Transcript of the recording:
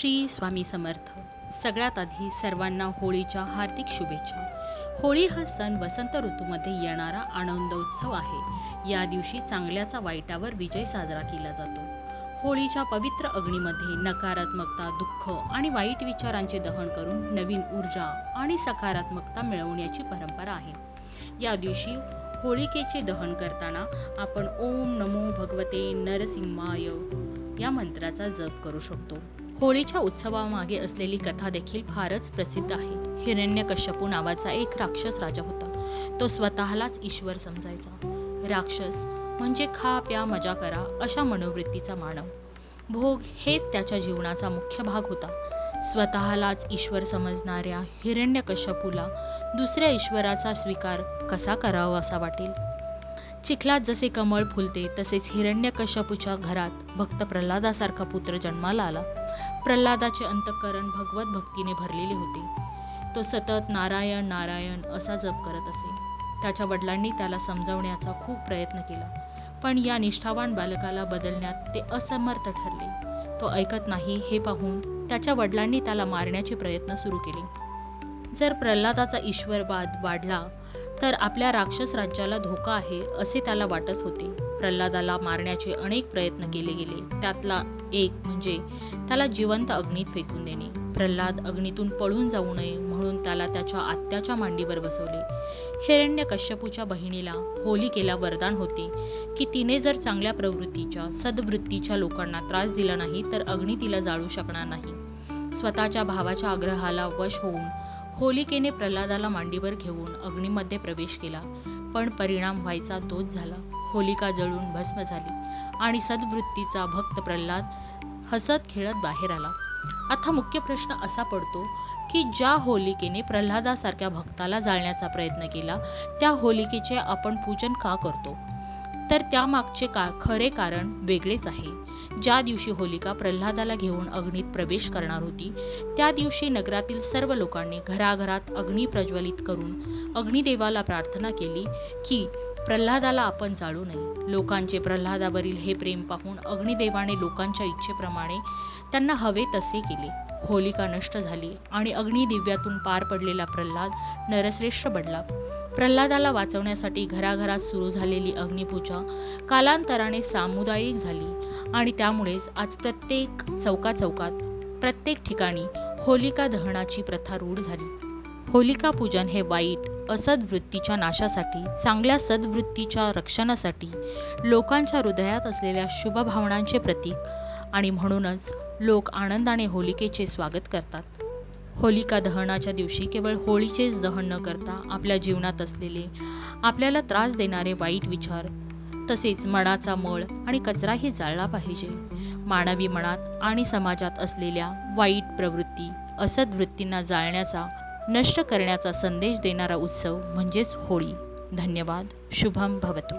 श्री स्वामी समर्थ. सगळ्यात आधी सर्वांना होळीच्या हार्दिक शुभेच्छा. होळी हा सण वसंत ऋतूमध्ये येणारा आनंदोत्सव आहे. या दिवशी चांगल्याचा वाईटावर विजय साजरा केला जातो. होळीच्या पवित्र अग्नीमध्ये नकारात्मकता दुःख आणि वाईट विचारांचे दहन करून नवीन ऊर्जा आणि सकारात्मकता मिळवण्याची परंपरा आहे. या दिवशी होळिकेचे दहन करताना आपण ओम नमो भगवते नरसिंहाय या मंत्राचा जप करू शकतो. होळीच्या उत्सवामागे असलेली कथा देखील फारच प्रसिद्ध आहे. हिरण्यकश्यपू नावाचा एक राक्षस राजा होता. तो स्वतःलाच ईश्वर समजायचा. राक्षस म्हणजे खा प्या मजा करा अशा मनोवृत्तीचा मानव. भोग हेच त्याच्या जीवनाचा मुख्य भाग होता. स्वतःलाच ईश्वर समजणाऱ्या हिरण्यकश्यपूला दुसऱ्या ईश्वराचा स्वीकार कसा करावा असा वाटेल? चिखलात जसे कमळ फुलते तसेच हिरण्यकश्यपूच्या घरात भक्त प्रल्हादासारखा पुत्र जन्माला आला. प्रल्हादाचे अंतःकरण भगवत भक्तीने भरलेले होते. तो सतत नारायण नारायण असा जप करत असे. त्याच्या वडिलांनी त्याला समजवण्याचा खूप प्रयत्न केला. पण या निष्ठावान बालकाला बदलण्यात ते असमर्थ ठरले. तो ऐकत नाही हे पाहून त्याच्या वडिलांनी त्याला मारण्याचे प्रयत्न सुरू केले. जर प्रल्हादाचा ईश्वरवाद वाढला तर आपल्या राक्षस राज्याला धोका आहे असे त्याला वाटत होते. प्रल्हादाला मारण्याचे अनेक प्रयत्न केले गेले. त्यातला एक म्हणजे त्याला जिवंत अग्नीत फेकून देणे. प्रल्हाद अग्नीतून पळून जाऊ नये म्हणून त्याला त्याच्या आत्याच्या मांडीवर बसवले. हिरण्य कश्यपूच्या बहिणीला होलिकेला वरदान होते की तिने जर चांगल्या प्रवृत्तीच्या सद्वृत्तीच्या लोकांना त्रास दिला नाही तर अग्नी तिला जाळू शकणार नाही. स्वतःच्या भावाच्या आग्रहाला वश होऊन होलिकेने प्रल्हादाला मांडीवर घेऊन अग्नीमध्ये प्रवेश केला. पण परिणाम व्हायचा तोच झाला. होलिका जळून भस्म झाली आणि सद्वृत्तीचा भक्त प्रल्हाद हसत खेळत बाहेर आला. आता मुख्य प्रश्न असा पडतो की ज्या होलिकेने प्रल्हादासारख्या भक्ताला जाळण्याचा प्रयत्न केला त्या होलिकेचे आपण पूजन का करतो? तर त्यामागचे का खरे कारण वेगळेच आहे. ज्या दिवशी होलिका प्रल्हादाला घेऊन अग्नीत प्रवेश करणार होती त्या दिवशी नगरातील सर्व लोकांनी घराघरात अग्नी प्रज्वलित करून अग्निदेवाला प्रार्थना केली की प्रल्हादाला आपण जाळू नये. लोकांचे प्रल्हादावरील हे प्रेम पाहून अग्निदेवाने लोकांच्या इच्छेप्रमाणे त्यांना हवे तसे केले. होलिका नष्ट झाली आणि अग्निदिव्यातून पार पडलेला प्रल्हाद नरश्रेष्ठ बनला. प्रल्हादाला वाचवण्यासाठी घराघरात सुरू झालेली अग्निपूजा कालांतराने सामुदायिक झाली आणि त्यामुळेच आज प्रत्येक चौका चौकात प्रत्येक ठिकाणी होलिका दहनाची प्रथा रूढ झाली. होलिका पूजन हे वाईट असद्वृत्तीच्या नाशासाठी चांगल्या सद्वृत्तीच्या रक्षणासाठी लोकांच्या हृदयात असलेल्या शुभ भावनांचे प्रतीक आणि म्हणूनच लोक आनंदाने होलिकेचे स्वागत करतात. होलिका दहनाच्या दिवशी केवळ होळीचेच दहन न करता आपल्या जीवनात असलेले आपल्याला त्रास देणारे वाईट विचार तसेच मनाचा मळ आणि कचराही जाळला पाहिजे. मानवी मनात आणि समाजात असलेल्या वाईट प्रवृत्ती असद्वृत्तींना जाळण्याचा नष्ट करण्याचा संदेश देणारा उत्सव म्हणजेच होळी. धन्यवाद. शुभम भवतु.